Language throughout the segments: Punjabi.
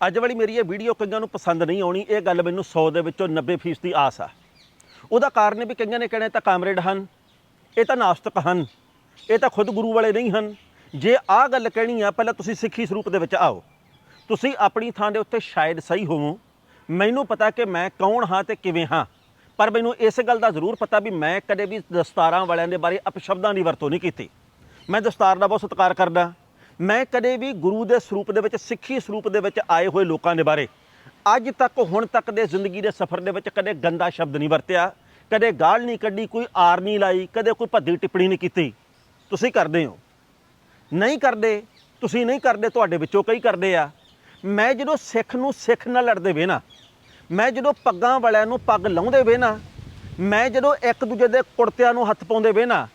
ਅੱਜ ਵਾਲੀ ਮੇਰੀ ਇਹ ਵੀਡੀਓ ਕਈਆਂ ਨੂੰ ਪਸੰਦ ਨਹੀਂ ਆਉਣੀ, ਇਹ ਗੱਲ ਮੈਨੂੰ 100 ਦੇ ਵਿੱਚੋਂ 90% ਦੀ ਆਸ ਆ। ਉਹਦਾ ਕਾਰਨ ਵੀ ਕਈਆਂ ਨੇ ਕਹਿਣਾ ਤਾਂ ਕਾਮਰੇਡ ਹਨ, ਇਹ ਤਾਂ ਨਾਸਤਕ ਹਨ, ਇਹ ਤਾਂ ਖੁਦ ਗੁਰੂ ਵਾਲੇ ਨਹੀਂ ਹਨ। ਜੇ ਆਹ ਗੱਲ ਕਹਿਣੀ ਆ, ਪਹਿਲਾਂ ਤੁਸੀਂ ਸਿੱਖੀ ਸਰੂਪ ਦੇ ਵਿੱਚ ਆਓ। ਤੁਸੀਂ ਆਪਣੀ ਥਾਂ ਦੇ ਉੱਤੇ ਸ਼ਾਇਦ ਸਹੀ ਹੋਵੋ। ਮੈਨੂੰ ਪਤਾ ਕਿ ਮੈਂ ਕੌਣ ਹਾਂ ਤੇ ਕਿਵੇਂ ਹਾਂ। ਪਰ ਮੈਨੂੰ ਇਸ ਗੱਲ ਦਾ ਜ਼ਰੂਰ ਪਤਾ ਵੀ ਮੈਂ ਕਦੇ ਵੀ ਦਸਤਾਰਾਂ ਵਾਲਿਆਂ ਦੇ ਬਾਰੇ ਅਪਸ਼ਬਦਾਂ ਦੀ ਵਰਤੋਂ ਨਹੀਂ ਕੀਤੀ। ਮੈਂ ਦਸਤਾਰ ਦਾ ਬਹੁਤ ਸਤਿਕਾਰ ਕਰਦਾ। ਮੈਂ ਕਦੇ ਵੀ ਗੁਰੂ ਦੇ ਸਰੂਪ ਦੇ ਵਿੱਚ, ਸਿੱਖੀ ਸਰੂਪ ਦੇ ਵਿੱਚ ਆਏ ਹੋਏ ਲੋਕਾਂ ਦੇ ਬਾਰੇ, ਅੱਜ ਤੱਕ, ਹੁਣ ਤੱਕ ਦੇ ਜ਼ਿੰਦਗੀ ਦੇ ਸਫ਼ਰ ਦੇ ਵਿੱਚ ਕਦੇ ਗੰਦਾ ਸ਼ਬਦ ਨਹੀਂ ਵਰਤਿਆ, ਕਦੇ ਗਾਲ ਨਹੀਂ ਕੱਢੀ, ਕੋਈ ਆਰ ਨਹੀਂ ਲਾਈ, ਕਦੇ ਕੋਈ ਭੱਦੀ ਟਿੱਪਣੀ ਨਹੀਂ ਕੀਤੀ। ਤੁਸੀਂ ਕਰਦੇ ਹੋ। ਨਹੀਂ ਕਰਦੇ, ਤੁਸੀਂ ਨਹੀਂ ਕਰਦੇ, ਤੁਹਾਡੇ ਵਿੱਚੋਂ ਕਈ ਕਰਦੇ ਆ। ਮੈਂ ਜਦੋਂ ਸਿੱਖ ਨੂੰ ਸਿੱਖ ਨਾਲ ਲੜਦੇ ਵੇ ਨਾ, ਮੈਂ ਜਦੋਂ ਪੱਗਾਂ ਵਾਲਿਆਂ ਨੂੰ ਪੱਗ ਲਾਉਂਦੇ ਵੇ ਨਾ, ਮੈਂ ਜਦੋਂ ਇੱਕ ਦੂਜੇ ਦੇ ਕੁੜਤਿਆਂ ਨੂੰ ਹੱਥ ਪਾਉਂਦੇ ਵੇ ਨਾ,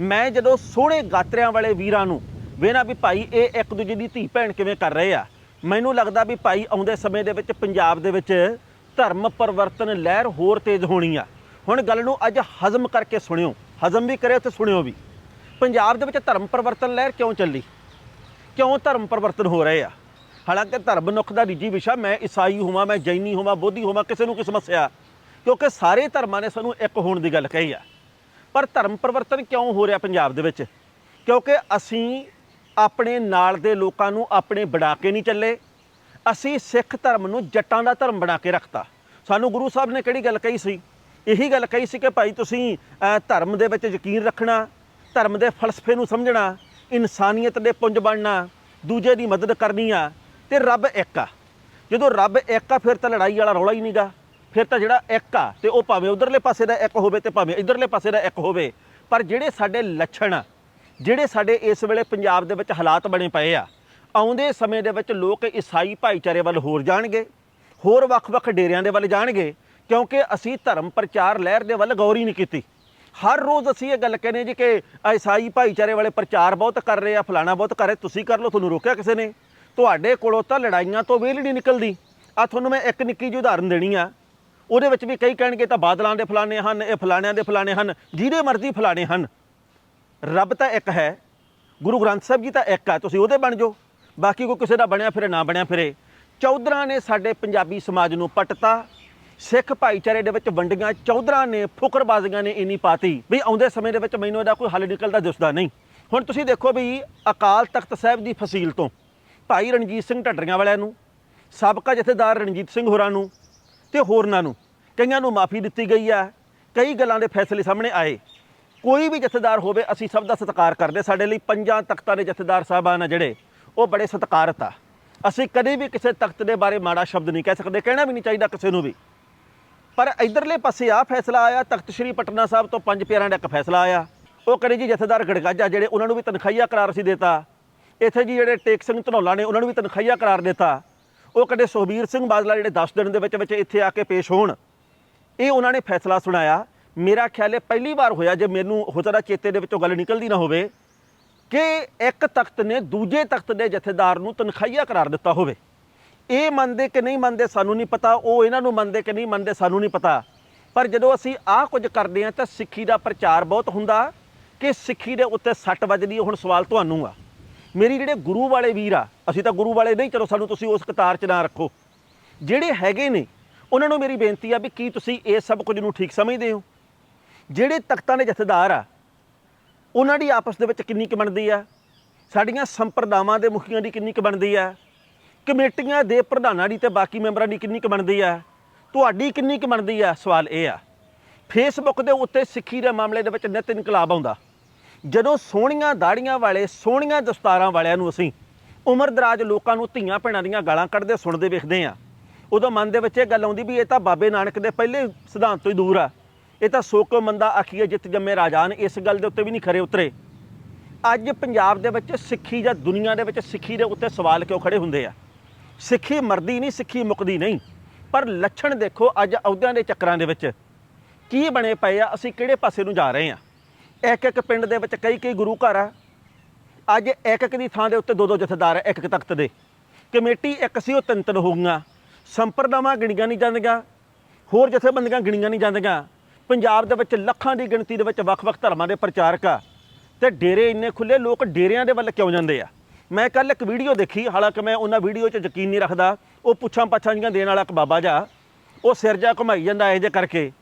ਮੈਂ ਜਦੋਂ ਸੋਹਣੇ ਗਾਤਰਿਆਂ ਵਾਲੇ ਵੀਰਾਂ ਨੂੰ ਵੇ ਨਾ ਵੀ ਭਾਈ, ਇਹ ਇੱਕ ਦੂਜੇ ਦੀ ਧੀ ਭੈਣ ਕਿਵੇਂ ਕਰ ਰਹੇ ਆ? ਮੈਨੂੰ ਲੱਗਦਾ ਵੀ ਭਾਈ, ਆਉਂਦੇ ਸਮੇਂ ਦੇ ਵਿੱਚ ਪੰਜਾਬ ਦੇ ਵਿੱਚ ਧਰਮ ਪਰਿਵਰਤਨ ਲਹਿਰ ਹੋਰ ਤੇਜ਼ ਹੋਣੀ ਆ। ਹੁਣ ਗੱਲ ਨੂੰ ਅੱਜ ਹਜ਼ਮ ਕਰਕੇ ਸੁਣਿਓ। ਹਜ਼ਮ ਵੀ ਕਰਿਓ ਤੇ ਸੁਣਿਓ ਵੀ। ਪੰਜਾਬ ਦੇ ਵਿੱਚ ਧਰਮ ਪਰਿਵਰਤਨ ਲਹਿਰ ਕਿਉਂ ਚੱਲੀ? ਕਿਉਂ ਧਰਮ ਪਰਿਵਰਤਨ ਹੋ ਰਹੇ ਆ? ਹਾਲਾਂਕਿ ਧਰਮ ਮਨੁੱਖ ਦਾ ਨਿੱਜੀ ਵਿਸ਼ਾ, ਮੈਂ ਈਸਾਈ ਹੋਵਾਂ, ਮੈਂ ਜੈਨੀ ਹੋਵਾਂ, ਬੋਧੀ ਹੋਵਾਂ, ਕਿਸੇ ਨੂੰ ਕੀ ਸਮੱਸਿਆ? ਕਿਉਂਕਿ ਸਾਰੇ ਧਰਮਾਂ ਨੇ ਸਾਨੂੰ ਇੱਕ ਹੋਣ ਦੀ ਗੱਲ ਕਹੀ ਆ। ਪਰ ਧਰਮ ਪਰਿਵਰਤਨ ਕਿਉਂ ਹੋ ਰਿਹਾ ਪੰਜਾਬ ਦੇ ਵਿੱਚ? ਕਿਉਂਕਿ ਅਸੀਂ ਆਪਣੇ ਨਾਲ ਦੇ ਲੋਕਾਂ ਨੂੰ ਆਪਣੇ ਬਣਾ ਕੇ ਨਹੀਂ ਚੱਲੇ। ਅਸੀਂ ਸਿੱਖ ਧਰਮ ਨੂੰ ਜੱਟਾਂ ਦਾ ਧਰਮ ਬਣਾ ਕੇ ਰੱਖਤਾ। ਸਾਨੂੰ ਗੁਰੂ ਸਾਹਿਬ ਨੇ ਕਿਹੜੀ ਗੱਲ ਕਹੀ ਸੀ? ਇਹੀ ਗੱਲ ਕਹੀ ਸੀ ਕਿ ਭਾਈ ਤੁਸੀਂ ਧਰਮ ਦੇ ਵਿੱਚ ਯਕੀਨ ਰੱਖਣਾ, ਧਰਮ ਦੇ ਫਲਸਫੇ ਨੂੰ ਸਮਝਣਾ, ਇਨਸਾਨੀਅਤ ਦੇ ਪੁੰਜ ਬਣਨਾ, ਦੂਜੇ ਦੀ ਮਦਦ ਕਰਨੀ ਆ ਤੇ ਰੱਬ ਇੱਕ ਆ। ਜਦੋਂ ਰੱਬ ਇੱਕ ਆ, ਫਿਰ ਤਾਂ ਲੜਾਈ ਵਾਲਾ ਰੌਲਾ ਹੀ ਨਹੀਂਗਾ। ਫਿਰ ਤਾਂ ਜਿਹੜਾ ਇੱਕ ਆ, ਤੇ ਉਹ ਭਾਵੇਂ ਉਧਰਲੇ ਪਾਸੇ ਦਾ ਇੱਕ ਹੋਵੇ ਤੇ ਭਾਵੇਂ ਇਧਰਲੇ ਪਾਸੇ ਦਾ ਇੱਕ ਹੋਵੇ, ਪਰ ਜਿਹੜੇ ਸਾਡੇ ਲੱਛਣ ਆ ਜਿਹੜੇ ਸਾਡੇ ਇਸ ਵੇਲੇ ਪੰਜਾਬ ਦੇ ਵਿੱਚ ਹਾਲਾਤ ਬਣੇ ਪਏ ਆ, ਆਉਂਦੇ ਸਮੇਂ ਦੇ ਵਿੱਚ ਲੋਕ ਈਸਾਈ ਭਾਈਚਾਰੇ ਵੱਲ ਹੋਰ ਜਾਣਗੇ, ਹੋਰ ਵੱਖ-ਵੱਖ ਡੇਰਿਆਂ ਦੇ ਵੱਲ ਜਾਣਗੇ, ਕਿਉਂਕਿ ਅਸੀਂ ਧਰਮ ਪ੍ਰਚਾਰ ਲਹਿਰ ਦੇ ਵੱਲ ਗੌਰ ਹੀ ਨਹੀਂ ਕੀਤੀ। ਹਰ ਰੋਜ਼ ਅਸੀਂ ਇਹ ਗੱਲ ਕਹਿੰਦੇ ਜੀ ਕਿ ਈਸਾਈ ਭਾਈਚਾਰੇ ਵਾਲੇ ਪ੍ਰਚਾਰ ਬਹੁਤ ਕਰ ਰਹੇ ਆ, ਫਲਾਣਾ ਬਹੁਤ ਕਰ ਰਹੇ, ਤੁਸੀਂ ਕਰ ਲਓ, ਤੁਹਾਨੂੰ ਰੋਕਿਆ ਕਿਸੇ ਨੇ? ਤੁਹਾਡੇ ਕੋਲੋਂ ਤਾਂ ਲੜਾਈਆਂ ਤੋਂ ਵੇਲ ਨਹੀਂ ਨਿਕਲਦੀ। ਆ ਤੁਹਾਨੂੰ ਮੈਂ ਇੱਕ ਨਿੱਕੀ ਜਿਹੀ ਉਦਾਹਰਨ ਦੇਣੀ ਆ। ਉਹਦੇ ਵਿੱਚ ਵੀ ਕਈ ਕਹਿਣਗੇ ਤਾਂ ਬਾਦਲਾਂ ਦੇ ਫਲਾਣੇ ਹਨ, ਇਹ ਫਲਾਣਿਆਂ ਦੇ ਫਲਾਣੇ ਹਨ, ਜਿਹਦੇ ਮਰਜ਼ੀ ਫਲਾਣੇ ਹਨ। ਰੱਬ ਤਾਂ ਇੱਕ ਹੈ, ਗੁਰੂ ਗ੍ਰੰਥ ਸਾਹਿਬ ਜੀ ਤਾਂ ਇੱਕ ਹੈ, ਤੁਸੀਂ ਉਹਦੇ ਬਣ ਜਾਓ। ਬਾਕੀ ਕੋਈ ਕਿਸੇ ਦਾ ਬਣਿਆ ਫਿਰੇ, ਨਾ ਬਣਿਆ ਫਿਰੇ। ਚੌਧਰਾਂ ਨੇ ਸਾਡੇ ਪੰਜਾਬੀ ਸਮਾਜ ਨੂੰ ਪਟਤਾ, ਸਿੱਖ ਭਾਈਚਾਰੇ ਦੇ ਵਿੱਚ ਵੰਡੀਆਂ, ਚੌਧਰਾਂ ਨੇ ਫੁਕਰਬਾਜ਼ੀਆਂ ਨੇ ਇੰਨੀ ਪਾਤੀ ਵੀ ਆਉਂਦੇ ਸਮੇਂ ਦੇ ਵਿੱਚ ਮੈਨੂੰ ਇਹਦਾ ਕੋਈ ਹੱਲ ਨਿਕਲਦਾ ਦਿਸਦਾ ਨਹੀਂ। ਹੁਣ ਤੁਸੀਂ ਦੇਖੋ ਵੀ ਅਕਾਲ ਤਖਤ ਸਾਹਿਬ ਦੀ ਫਸੀਲ ਤੋਂ ਭਾਈ ਰਣਜੀਤ ਸਿੰਘ ਢੱਡਰੀਆਂ ਵਾਲਿਆਂ ਨੂੰ, ਸਾਬਕਾ ਜਥੇਦਾਰ ਰਣਜੀਤ ਸਿੰਘ ਹੋਰਾਂ ਨੂੰ ਤੇ ਹੋਰਨਾਂ ਨੂੰ ਕਈਆਂ ਨੂੰ ਮਾਫੀ ਦਿੱਤੀ ਗਈ ਆ ਕਈ ਗੱਲਾਂ ਦੇ ਫੈਸਲੇ ਸਾਹਮਣੇ ਆਏ। ਕੋਈ ਵੀ ਜਥੇਦਾਰ ਹੋਵੇ, ਅਸੀਂ ਸਭ ਦਾ ਸਤਿਕਾਰ ਕਰਦੇ ਸਾਡੇ ਲਈ ਪੰਜਾਂ ਤਖਤਾਂ ਦੇ ਜਥੇਦਾਰ ਸਾਹਿਬਾਨ ਆ ਜਿਹੜੇ, ਉਹ ਬੜੇ ਸਤਿਕਾਰਤ ਆ। ਅਸੀਂ ਕਦੇ ਵੀ ਕਿਸੇ ਤਖਤ ਦੇ ਬਾਰੇ ਮਾੜਾ ਸ਼ਬਦ ਨਹੀਂ ਕਹਿ ਸਕਦੇ, ਕਹਿਣਾ ਵੀ ਨਹੀਂ ਚਾਹੀਦਾ ਕਿਸੇ ਨੂੰ ਵੀ। ਪਰ ਇਧਰਲੇ ਪਾਸੇ ਆ ਫੈਸਲਾ ਆਇਆ, ਤਖਤ ਸ੍ਰੀ ਪਟਨਾ ਸਾਹਿਬ ਤੋਂ ਪੰਜ ਪਿਆਰਿਆਂ ਦਾ ਇੱਕ ਫੈਸਲਾ ਆਇਆ। ਉਹ ਕਹਿੰਦੇ ਜੀ, ਜਥੇਦਾਰ ਗੜਗਾਜਾ ਜਿਹੜੇ, ਉਹਨਾਂ ਨੂੰ ਵੀ ਤਨਖਾਹੀਆ ਕਰਾਰ ਸੀ ਦਿੱਤਾ। ਇੱਥੇ ਜੀ ਜਿਹੜੇ ਟੇਕ ਸਿੰਘ ਧਨੌਲਾ ਨੇ, ਉਹਨਾਂ ਨੂੰ ਵੀ ਤਨਖਾਹੀਆ ਕਰਾਰ ਦਿੱਤਾ। ਉਹ ਕਹਿੰਦੇ ਸੁਖਬੀਰ ਸਿੰਘ ਬਾਦਲਾ ਜਿਹੜੇ 10 ਦਿਨ ਦੇ ਵਿੱਚ ਵਿੱਚ ਇੱਥੇ ਆ ਕੇ ਪੇਸ਼ ਹੋਣ, ਇਹ ਉਹਨਾਂ ਨੇ ਫੈਸਲਾ ਸੁਣਾਇਆ। ਮੇਰਾ ਖਿਆਲ ਹੈ ਪਹਿਲੀ ਵਾਰ ਹੋਇਆ ਜੇ ਮੈਨੂੰ ਹੋ ਸਕਦਾ ਚੇਤੇ ਦੇ ਵਿੱਚੋਂ ਗੱਲ ਨਿਕਲਦੀ ਨਾ ਹੋਵੇ, ਕਿ ਇੱਕ ਤਖਤ ਨੇ ਦੂਜੇ ਤਖਤ ਦੇ ਜਥੇਦਾਰ ਨੂੰ ਤਨਖਾਹੀਆ ਕਰਾਰ ਦਿੱਤਾ ਹੋਵੇ। ਇਹ ਮੰਨਦੇ ਕਿ ਨਹੀਂ ਮੰਨਦੇ ਸਾਨੂੰ ਨਹੀਂ ਪਤਾ, ਉਹ ਇਹਨਾਂ ਨੂੰ ਮੰਨਦੇ ਕਿ ਨਹੀਂ ਮੰਨਦੇ ਸਾਨੂੰ ਨਹੀਂ ਪਤਾ। ਪਰ ਜਦੋਂ ਅਸੀਂ ਆਹ ਕੁਝ ਕਰਦੇ ਹਾਂ ਤਾਂ ਸਿੱਖੀ ਦਾ ਪ੍ਰਚਾਰ ਬਹੁਤ ਹੁੰਦਾ ਕਿ ਸਿੱਖੀ ਦੇ ਉੱਤੇ ਸੱਟ ਵੱਜਦੀ ਹੁਣ ਸਵਾਲ ਤੁਹਾਨੂੰ ਆ। ਮੇਰੀ ਜਿਹੜੇ ਗੁਰੂ ਵਾਲੇ ਵੀਰ ਆ, ਅਸੀਂ ਤਾਂ ਗੁਰੂ ਵਾਲੇ ਨਹੀਂ, ਚਲੋ ਸਾਨੂੰ ਤੁਸੀਂ ਉਸ ਕਤਾਰ 'ਚ ਨਾ ਰੱਖੋ। ਜਿਹੜੇ ਹੈਗੇ ਨੇ, ਉਹਨਾਂ ਨੂੰ ਮੇਰੀ ਬੇਨਤੀ ਆ ਵੀ ਕੀ ਤੁਸੀਂ ਇਹ ਸਭ ਕੁਝ ਨੂੰ ਠੀਕ ਸਮਝਦੇ ਹੋ? ਜਿਹੜੇ ਤਖਤਾਂ ਦੇ ਜਥੇਦਾਰ ਆ, ਉਹਨਾਂ ਦੀ ਆਪਸ ਦੇ ਵਿੱਚ ਕਿੰਨੀ ਕੁ ਬਣਦੀ ਆ? ਸਾਡੀਆਂ ਸੰਪਰਦਾਵਾਂ ਦੇ ਮੁਖੀਆਂ ਦੀ ਕਿੰਨੀ ਕੁ ਬਣਦੀ ਆ? ਕਮੇਟੀਆਂ ਦੇ ਪ੍ਰਧਾਨਾਂ ਦੀ ਤੇ ਬਾਕੀ ਮੈਂਬਰਾਂ ਦੀ ਕਿੰਨੀ ਕੁ ਬਣਦੀ ਆ? ਤੁਹਾਡੀ ਕਿੰਨੀ ਕੁ ਬਣਦੀ ਆ? ਸਵਾਲ ਇਹ ਆ। ਫੇਸਬੁੱਕ ਦੇ ਉੱਤੇ ਸਿੱਖੀ ਦੇ ਮਾਮਲੇ ਦੇ ਵਿੱਚ ਨਿਤ ਇਨਕਲਾਬ ਆਉਂਦਾ। ਜਦੋਂ ਸੋਹਣੀਆਂ ਦਾੜੀਆਂ ਵਾਲੇ, ਸੋਹਣੀਆਂ ਦਸਤਾਰਾਂ ਵਾਲਿਆਂ ਨੂੰ ਅਸੀਂ ਉਮਰ ਦਰਾਜ ਲੋਕਾਂ ਨੂੰ ਧੀਆਂ ਭੈਣਾਂ ਦੀਆਂ ਗਾਲਾਂ ਕੱਢਦੇ, ਸੁਣਦੇ ਵੇਖਦੇ ਆ, ਉਦੋਂ ਮਨ ਦੇ ਵਿੱਚ ਇਹ ਗੱਲ ਆਉਂਦੀ ਵੀ ਇਹ ਤਾਂ ਬਾਬੇ ਨਾਨਕ ਦੇ ਪਹਿਲੇ ਸਿਧਾਂਤ ਤੋਂ ਹੀ ਦੂਰ ਆ। ਇਹ ਤਾਂ ਸੋਕੋ ਮੰਦਾ ਆਖੀਏ ਜਿੱਤ ਜੰਮੇ ਰਾਜਾਨ ਇਸ ਗੱਲ ਦੇ ਉੱਤੇ ਵੀ ਨਹੀਂ ਖਰੇ ਉਤਰੇ। ਅੱਜ ਪੰਜਾਬ ਦੇ ਵਿੱਚ ਸਿੱਖੀ ਜਾਂ ਦੁਨੀਆ ਦੇ ਵਿੱਚ ਸਿੱਖੀ ਦੇ ਉੱਤੇ ਸਵਾਲ ਕਿਉਂ ਖੜੇ ਹੁੰਦੇ ਆ? ਸਿੱਖੀ ਮਰਦੀ ਨਹੀਂ, ਸਿੱਖੀ ਮੁਕਦੀ ਨਹੀਂ। ਪਰ ਲੱਛਣ ਦੇਖੋ ਅੱਜ ਅਹੁਦਿਆਂ ਦੇ ਚੱਕਰਾਂ ਦੇ ਵਿੱਚ। ਕੀ ਬਣੇ ਪਏ ਆ? ਅਸੀਂ ਕਿਹੜੇ ਪਾਸੇ ਨੂੰ ਜਾ ਰਹੇ ਆ? ਇੱਕ ਇੱਕ ਪਿੰਡ ਦੇ ਵਿੱਚ ਕਈ ਕਈ ਗੁਰੂ ਘਰ ਆ। ਅੱਜ ਇੱਕ ਇੱਕ ਦੀ ਥਾਂ ਦੇ ਉੱਤੇ ਦੋ ਦੋ ਜਥੇਦਾਰ ਆ ਇੱਕ ਇੱਕ ਤਖਤ ਦੇ। ਕਮੇਟੀ ਇੱਕ ਸੀ, ਉਹ ਤਿੰਨ ਤਿੰਨ ਹੋ ਗਈਆਂ। ਸੰਪਰਦਾਵਾਂ ਗਿਣੀਆਂ ਨਹੀਂ ਜਾਂਦੀਆਂ। ਹੋਰ ਜਥੇਬੰਦੀਆਂ ਗਿਣੀਆਂ ਨਹੀਂ ਜਾਂਦੀਆਂ। ਪੰਜਾਬ ਦੇ ਵਿੱਚ ਲੱਖਾਂ ਦੀ ਗਿਣਤੀ ਦੇ ਵਿੱਚ ਵੱਖ-ਵੱਖ ਧਰਮਾਂ ਦੇ ਪ੍ਰਚਾਰਕ ਆ। ਤੇ ਡੇਰੇ ਇੰਨੇ ਖੁੱਲੇ ਲੋਕ ਡੇਰਿਆਂ ਦੇ ਵੱਲ ਕਿਉਂ ਜਾਂਦੇ ਆ? ਮੈਂ ਕੱਲ ਇੱਕ ਵੀਡੀਓ ਦੇਖੀ, ਹਾਲਾਂਕਿ ਮੈਂ ਉਹਨਾਂ ਵੀਡੀਓ 'ਚ ਯਕੀਨ ਨਹੀਂ ਰੱਖਦਾ। ਉਹ ਪੁੱਛਾਂ ਪਾਛਾਂ ਜੀਆਂ ਦੇਣ ਵਾਲਾ ਇੱਕ ਬਾਬਾ ਜਾ। ਉਹ ਸਿਰ ਜਾ ਘੁਮਾਈ ਜਾਂਦਾ ਇਹ ਜੇ ਕਰਕੇ।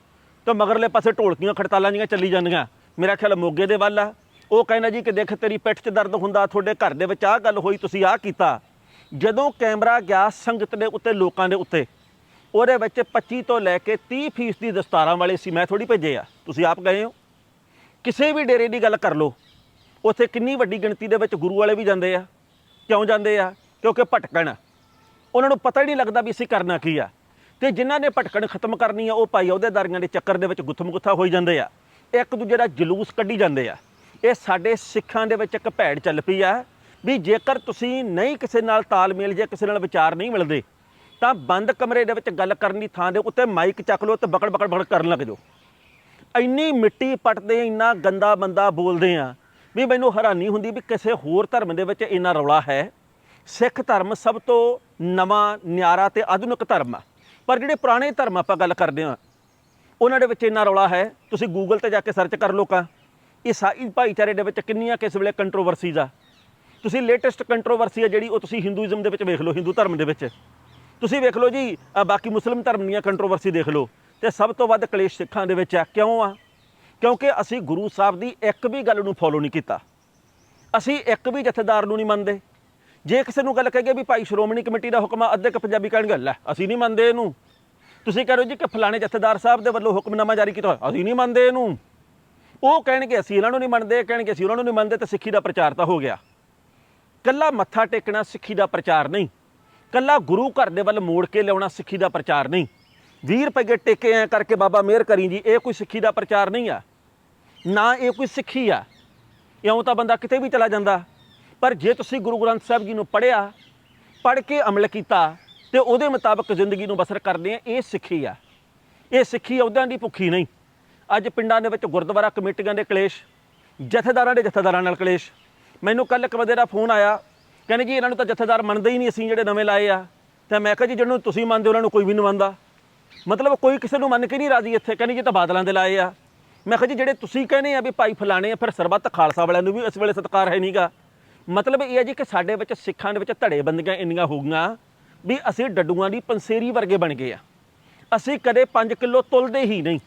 ਤੇ ਮਗਰਲੇ ਪਾਸੇ ਢੋਲਕੀਆਂ, ਖੜਤਾਲਾਂ ਜੀਆਂ ਚੱਲੀ ਜਾਂਦੀਆਂ। ਮੇਰਾ ਖਿਆਲ ਮੋਗੇ ਦੇ ਵੱਲ ਆ। ਉਹ ਕਹਿੰਦਾ ਜੀ ਕਿ ਦੇਖ, ਤੇਰੀ ਪਿੱਠ 'ਚ ਦਰਦ ਹੁੰਦਾ, ਤੁਹਾਡੇ ਘਰ ਦੇ ਵਿੱਚ ਆਹ ਗੱਲ ਹੋਈ, ਤੁਸੀਂ ਆਹ ਕੀਤਾ। ਜਦੋਂ ਕੈਮਰਾ ਗਿਆ ਸੰਗਤ ਦੇ ਉੱਤੇ, ਲੋਕਾਂ ਦੇ ਉੱਤੇ ਉਹਦੇ ਵਿੱਚ 25 ਤੋਂ ਲੈ ਕੇ 30 ਫੀਸ ਦੀ ਦਸਤਾਰਾਂ ਵਾਲੇ ਸੀ, ਮੈਂ ਥੋੜੀ ਭੇਜੇ ਆ। ਤੁਸੀਂ ਆਪ ਗਏ ਹੋ। ਕਿਸੇ ਵੀ ਡੇਰੇ ਦੀ ਗੱਲ ਕਰ ਲਓ, ਉੱਥੇ ਕਿੰਨੀ ਵੱਡੀ ਗਿਣਤੀ ਦੇ ਵਿੱਚ ਗੁਰੂ ਵਾਲੇ ਵੀ ਜਾਂਦੇ ਆ, ਕਿਉਂ ਜਾਂਦੇ ਆ? ਕਿਉਂਕਿ ਭਟਕਣ। ਉਹਨਾਂ ਨੂੰ ਪਤਾ ਹੀ ਨਹੀਂ ਲੱਗਦਾ ਵੀ ਅਸੀਂ ਕਰਨਾ ਕੀ ਆ। ਤੇ ਜਿਨ੍ਹਾਂ ਨੇ ਭਟਕਣ ਖਤਮ ਕਰਨੀ ਆ, ਉਹ ਭਾਈ ਅਹੁਦੇਦਾਰੀਆਂ ਦੇ ਚੱਕਰ ਦੇ ਵਿੱਚ ਗੁੱਥਮ ਗੁੱਥਾ ਹੋਈ ਜਾਂਦੇ ਆ। ਇੱਕ ਦੂਜੇ ਦਾ ਜਲੂਸ ਕੱਢੀ ਜਾਂਦੇ ਆ। ਇਹ ਸਾਡੇ ਸਿੱਖਾਂ ਦੇ ਵਿੱਚ ਇੱਕ ਭੈੜ ਚੱਲ ਪਈ ਆ ਵੀ ਜੇਕਰ ਤੁਸੀਂ ਨਹੀਂ ਕਿਸੇ ਨਾਲ ਤਾਲਮੇਲ, ਜਾਂ ਕਿਸੇ ਨਾਲ ਵਿਚਾਰ ਨਹੀਂ ਮਿਲਦੇ ਤਾਂ ਬੰਦ ਕਮਰੇ ਦੇ ਵਿੱਚ ਗੱਲ ਕਰਨ ਦੀ ਥਾਂ ਦੇ ਉੱਤੇ ਮਾਈਕ ਚੱਕ ਲਓ ਤੇ ਬਕੜ ਬਕੜ ਬਕੜ ਕਰਨ ਲੱਗ ਜਾਓ। ਇੰਨੀ ਮਿੱਟੀ ਪਟਦੇ ਇੰਨਾ ਗੰਦਾ ਬੰਦਾ ਬੋਲਦੇ ਆ ਵੀ ਮੈਨੂੰ ਹੈਰਾਨੀ ਹੁੰਦੀ ਵੀ ਕਿਸੇ ਹੋਰ ਧਰਮ ਦੇ ਵਿੱਚ ਇੰਨਾ ਰੌਲਾ ਹੈ। ਸਿੱਖ ਧਰਮ ਸਭ ਤੋਂ ਨਵਾਂ, ਨਿਆਰਾ ਤੇ ਆਧੁਨਿਕ ਧਰਮ ਆ। ਪਰ ਜਿਹੜੇ ਪੁਰਾਣੇ ਧਰਮ ਆਪਾਂ ਗੱਲ ਕਰਦੇ ਆ ਉਹਨਾਂ ਦੇ ਵਿੱਚ ਇੰਨਾ ਰੌਲਾ ਹੈ। ਤੁਸੀਂ ਗੂਗਲ ਤੇ ਜਾ ਕੇ ਸਰਚ ਕਰ ਲੋਕਾਂ। ਈਸਾਈ ਭਾਈਚਾਰੇ ਦੇ ਵਿੱਚ ਕਿੰਨੀਆਂ ਕਿਸ ਵੇਲੇ ਕੰਟਰੋਵਰਸੀਜ਼ ਆ। ਤੁਸੀਂ ਲੇਟੈਸਟ ਕੰਟਰੋਵਰਸੀ ਆ ਜਿਹੜੀ, ਉਹ ਤੁਸੀਂ ਹਿੰਦੂਇਜ਼ਮ ਦੇ ਵਿੱਚ ਵੇਖ ਲਓ ਹਿੰਦੂ ਧਰਮ ਦੇ ਵਿੱਚ। ਤੁਸੀਂ ਵੇਖ ਲਓ ਜੀ ਅ, ਬਾਕੀ ਮੁਸਲਿਮ ਧਰਮ ਦੀਆਂ ਕੰਟਰੋਵਰਸੀ ਦੇਖ ਲਓ। ਤੇ ਸਭ ਤੋਂ ਵੱਧ ਕਲੇਸ਼ ਸਿੱਖਾਂ ਦੇ ਵਿੱਚ ਹੈ। ਕਿਉਂ ਆ? ਕਿਉਂਕਿ ਅਸੀਂ ਗੁਰੂ ਸਾਹਿਬ ਦੀ ਇੱਕ ਵੀ ਗੱਲ ਨੂੰ ਫੋਲੋ ਨਹੀਂ ਕੀਤਾ। ਅਸੀਂ ਇੱਕ ਵੀ ਜਥੇਦਾਰ ਨੂੰ ਨਹੀਂ ਮੰਨਦੇ। ਜੇ ਕਿਸੇ ਨੂੰ ਗੱਲ ਕਹੀਏ ਵੀ ਭਾਈ ਸ਼੍ਰੋਮਣੀ ਕਮੇਟੀ ਦਾ ਹੁਕਮ ਆ ਅੱਧੇ ਕ ਪੰਜਾਬੀ ਕਹਿਣਗੇ ਲੈ ਅਸੀਂ ਨਹੀਂ ਮੰਨਦੇ ਇਹਨੂੰ। ਤੁਸੀਂ ਕਹ ਰਹੇ ਜੀ ਕਿ ਫਲਾਣੇ ਜਥੇਦਾਰ ਸਾਹਿਬ ਦੇ ਵੱਲੋਂ ਹੁਕਮਨਾਮਾ ਜਾਰੀ ਕੀਤਾ ਹੋਇਆ, ਅਸੀਂ ਨਹੀਂ ਮੰਨਦੇ ਇਹਨੂੰ। ਉਹ ਕਹਿਣਗੇ ਅਸੀਂ ਇਹਨਾਂ ਨੂੰ ਨਹੀਂ ਮੰਨਦੇ ਇਹ ਕਹਿਣਗੇ ਅਸੀਂ ਉਹਨਾਂ ਨੂੰ ਨਹੀਂ ਮੰਨਦੇ ਤੇ ਸਿੱਖੀ ਦਾ ਪ੍ਰਚਾਰ ਤਾਂ ਹੋ ਗਿਆ। ਕੱਲਾ ਮੱਥਾ ਟੇਕਣਾ ਸਿੱਖੀ ਦਾ ਪ੍ਰਚਾਰ ਨਹੀਂ। ਕੱਲਾ ਗੁਰੂ ਘਰ ਦੇ ਵੱਲ ਮੋੜ ਕੇ ਲਿਆਉਣਾ ਸਿੱਖੀ ਦਾ ਪ੍ਰਚਾਰ ਨਹੀਂ। 20 ਰੁਪਏ ਟੇਕੇ ਐ ਕਰਕੇ ਬਾਬਾ ਮਿਹਰ ਕਰੀ ਜੀ, ਇਹ ਕੋਈ ਸਿੱਖੀ ਦਾ ਪ੍ਰਚਾਰ ਨਹੀਂ ਆ। ਨਾ ਇਹ ਕੋਈ ਸਿੱਖੀ ਆ। ਇਉਂ ਤਾਂ ਬੰਦਾ ਕਿਤੇ ਵੀ ਚਲਾ ਜਾਂਦਾ। ਪਰ ਜੇ ਤੁਸੀਂ ਗੁਰੂ ਗ੍ਰੰਥ ਸਾਹਿਬ ਜੀ ਨੂੰ ਪੜ੍ਹਿਆ, ਪੜ੍ਹ ਕੇ ਅਮਲ ਕੀਤਾ, ਤੇ ਉਹਦੇ ਮੁਤਾਬਕ ਜ਼ਿੰਦਗੀ ਨੂੰ ਬਸਰ ਕਰਦੇ ਆ, ਇਹ ਸਿੱਖੀ ਆ। ਇਹ ਸਿੱਖੀ ਅਹੁਦਿਆਂ ਦੀ ਭੁੱਖੀ ਨਹੀਂ। ਅੱਜ ਪਿੰਡਾਂ ਦੇ ਵਿੱਚ ਗੁਰਦੁਆਰਾ ਕਮੇਟੀਆਂ ਦੇ ਕਲੇਸ਼, ਜਥੇਦਾਰਾਂ ਦੇ ਜਥੇਦਾਰਾਂ ਨਾਲ ਕਲੇਸ਼। ਮੈਨੂੰ ਕੱਲ ਇੱਕ ਬੰਦੇ ਦਾ ਫੋਨ ਆਇਆ। ਕਹਿੰਦੇ ਜੀ ਇਹਨਾਂ ਨੂੰ ਤਾਂ ਜਥੇਦਾਰ ਮੰਨਦੇ ਹੀ ਨਹੀਂ, ਅਸੀਂ ਜਿਹੜੇ ਨਵੇਂ ਲਾਏ ਆ। ਤਾਂ ਮੈਂ ਕਿਹਾ ਜੀ, ਜਿਹਨੂੰ ਤੁਸੀਂ ਮੰਨਦੇ ਉਹਨਾਂ ਨੂੰ ਕੋਈ ਵੀ ਨਹੀਂ ਮੰਨਦਾ। ਮਤਲਬ ਕੋਈ ਕਿਸੇ ਨੂੰ ਮੰਨ ਕੇ ਨਹੀਂ ਰਾਜੀ ਇੱਥੇ, ਕਹਿੰਦੇ ਜੀ ਤਾਂ ਬਾਦਲਾਂ ਦੇ ਲਾਏ ਆ। ਮੈਂ ਕਿਹਾ ਜੀ, ਜਿਹੜੇ ਤੁਸੀਂ ਕਹਿੰਦੇ ਆ ਵੀ ਭਾਈ ਫਲਾਣੇ ਆ, ਫਿਰ ਸਰਬੱਤ ਖਾਲਸਾ ਵਾਲਿਆਂ ਨੂੰ ਵੀ ਇਸ ਵੇਲੇ ਸਤਿਕਾਰ ਹੈ ਨਹੀਂਗਾ ਮਤਲਬ ਇਹ ਹੈ ਜੀ ਕਿ ਸਾਡੇ ਵਿੱਚ ਸਿੱਖਾਂ ਦੇ ਵਿੱਚ ਧੜੇਬੰਦੀਆਂ ਇੰਨੀਆਂ ਹੋ ਗਈਆਂ ਵੀ ਅਸੀਂ ਡੱਡੂਆਂ ਦੀ ਪੰਸੇਰੀ ਵਰਗੇ ਬਣ ਗਏ ਆ। ਅਸੀਂ ਕਦੇ 5 ਕਿਲੋ ਤੁਲਦੇ ਹੀ ਨਹੀਂ।